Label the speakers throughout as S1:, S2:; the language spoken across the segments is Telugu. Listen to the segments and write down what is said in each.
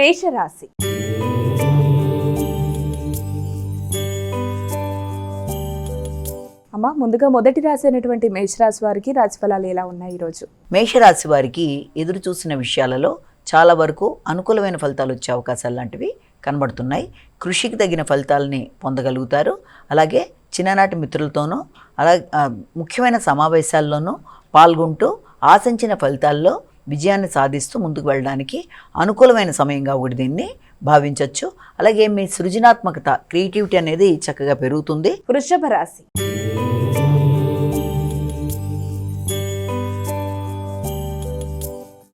S1: మేషరాశి. అమ్మ ముందుగా మొదటి రాశి అయినటువంటి మేషరాశి వారికి రాశిఫలాలు ఎలా ఉన్నాయి ఈరోజు?
S2: మేషరాశి వారికి ఎదురు చూసిన విషయాలలో చాలా వరకు అనుకూలమైన ఫలితాలు వచ్చే అవకాశాలు లాంటివి కనబడుతున్నాయి. కృషికి తగిన ఫలితాలని పొందగలుగుతారు. అలాగే చిన్ననాటి మిత్రులతోనూ అలా ముఖ్యమైన సమావేశాల్లోనూ పాల్గొంటూ ఆశించిన ఫలితాల్లో విజయాన్ని సాధిస్తూ ముందుకు వెళ్ళడానికి అనుకూలమైన సమయంగా ఒకటి దీన్ని భావించవచ్చు అలాగే మీ సృజనాత్మకత క్రియేటివిటీ అనేది చక్కగా పెరుగుతుంది.
S1: వృషభ రాశి.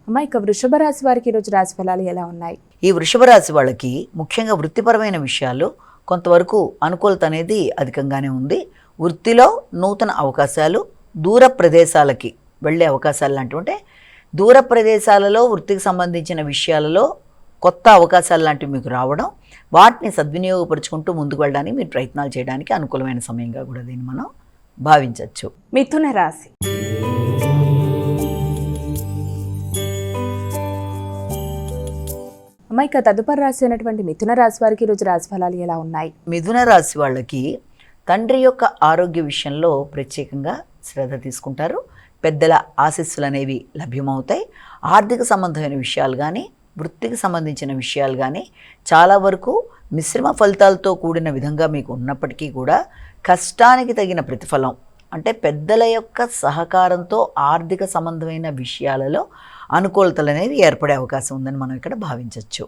S1: అమ్మ ఇక వృషభ రాశి వారికి ఈరోజు రాశిఫలాలు ఎలా ఉన్నాయి?
S2: ఈ వృషభ రాశి వాళ్ళకి ముఖ్యంగా వృత్తిపరమైన విషయాలు కొంతవరకు అనుకూలత అనేది అధికంగానే ఉంది. వృత్తిలో నూతన అవకాశాలు దూర ప్రదేశాలకి వెళ్ళే అవకాశాలు లాంటివి అంటే దూర ప్రదేశాలలో వృత్తికి సంబంధించిన విషయాలలో కొత్త అవకాశాలు లాంటివి మీకు రావడం వాటిని సద్వినియోగపరుచుకుంటూ ముందుకు వెళ్ళడానికి మీరు ప్రయత్నాలు చేయడానికి అనుకూలమైన సమయంగా కూడా దీన్ని మనం భావించవచ్చు.
S1: మిథున రాశి. అమ్మ ఇక తదుపరి రాశి అయినటువంటి మిథున రాశి వారికి ఈరోజు రాశిఫలాలు ఎలా ఉన్నాయి?
S2: మిథున రాశి వాళ్ళకి తండ్రి యొక్క ఆరోగ్య విషయంలో ప్రత్యేకంగా శ్రద్ధ తీసుకుంటారు. పెద్దల ఆశీస్సులు అనేవి లభ్యమవుతాయి. ఆర్థిక సంబంధమైన విషయాలు కానీ వృత్తికి సంబంధించిన విషయాలు కానీ చాలా వరకు మిశ్రమ ఫలితాలతో కూడిన విధంగా మీకు ఉన్నప్పటికీ కూడా కష్టానికి తగిన ప్రతిఫలం అంటే పెద్దల యొక్క సహకారంతో ఆర్థిక సంబంధమైన విషయాలలో అనుకూలతలు అనేవి ఏర్పడే అవకాశం ఉందని మనం ఇక్కడ భావించవచ్చు